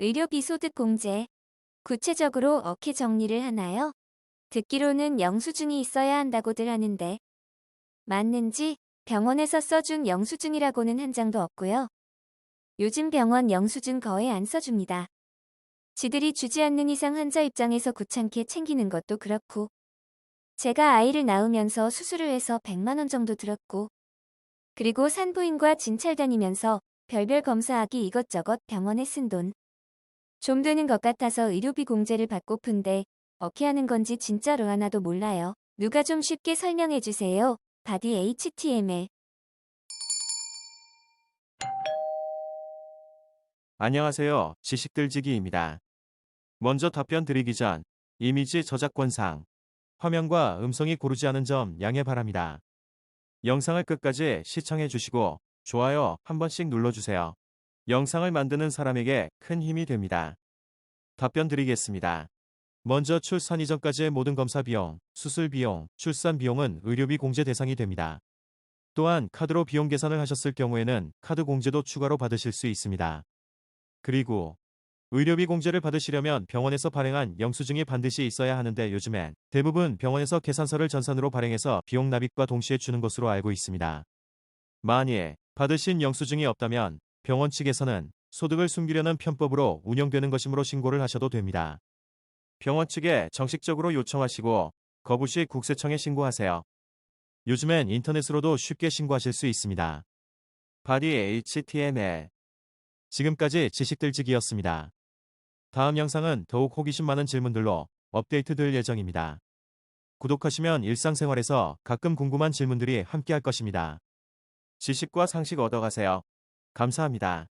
의료비 소득 공제. 구체적으로 어떻게 정리를 하나요? 듣기로는 영수증이 있어야 한다고들 하는데. 맞는지 병원에서 써준 영수증이라고는 한 장도 없고요. 요즘 병원 영수증 거의 안 써줍니다. 지들이 주지 않는 이상 환자 입장에서 구찮게 챙기는 것도 그렇고. 제가 아이를 낳으면서 수술을 해서 100만원 정도 들었고. 그리고 산부인과 진찰 다니면서 별별 검사하기 이것저것 병원에 쓴 돈. 좀 되는 것 같아서 의료비 공제를 받고픈데 어떻게 하는 건지 진짜로 하나도 몰라요. 누가 좀 쉽게 설명해 주세요. 바디 HTML. 안녕하세요. 지식들지기입니다. 먼저 답변 드리기 전 이미지 저작권상 화면과 음성이 고르지 않은 점 양해 바랍니다. 영상을 끝까지 시청해 주시고 좋아요 한 번씩 눌러주세요. 영상을 만드는 사람에게 큰 힘이 됩니다. 답변 드리겠습니다. 먼저 출산 이전까지의 모든 검사 비용, 수술 비용, 출산 비용은 의료비 공제 대상이 됩니다. 또한 카드로 비용 계산을 하셨을 경우에는 카드 공제도 추가로 받으실 수 있습니다. 그리고 의료비 공제를 받으시려면 병원에서 발행한 영수증이 반드시 있어야 하는데 요즘엔 대부분 병원에서 계산서를 전산으로 발행해서 비용 납입과 동시에 주는 것으로 알고 있습니다. 만일 받으신 영수증이 없다면 병원 측에서는 소득을 숨기려는 편법으로 운영되는 것이므로 신고를 하셔도 됩니다. 병원 측에 정식적으로 요청하시고 거부 시 국세청에 신고하세요. 요즘엔 인터넷으로도 쉽게 신고하실 수 있습니다. 바디 HTML 지금까지 지식들지기였습니다. 다음 영상은 더욱 호기심 많은 질문들로 업데이트 될 예정입니다. 구독하시면 일상생활에서 가끔 궁금한 질문들이 함께할 것입니다. 지식과 상식 얻어가세요. 감사합니다.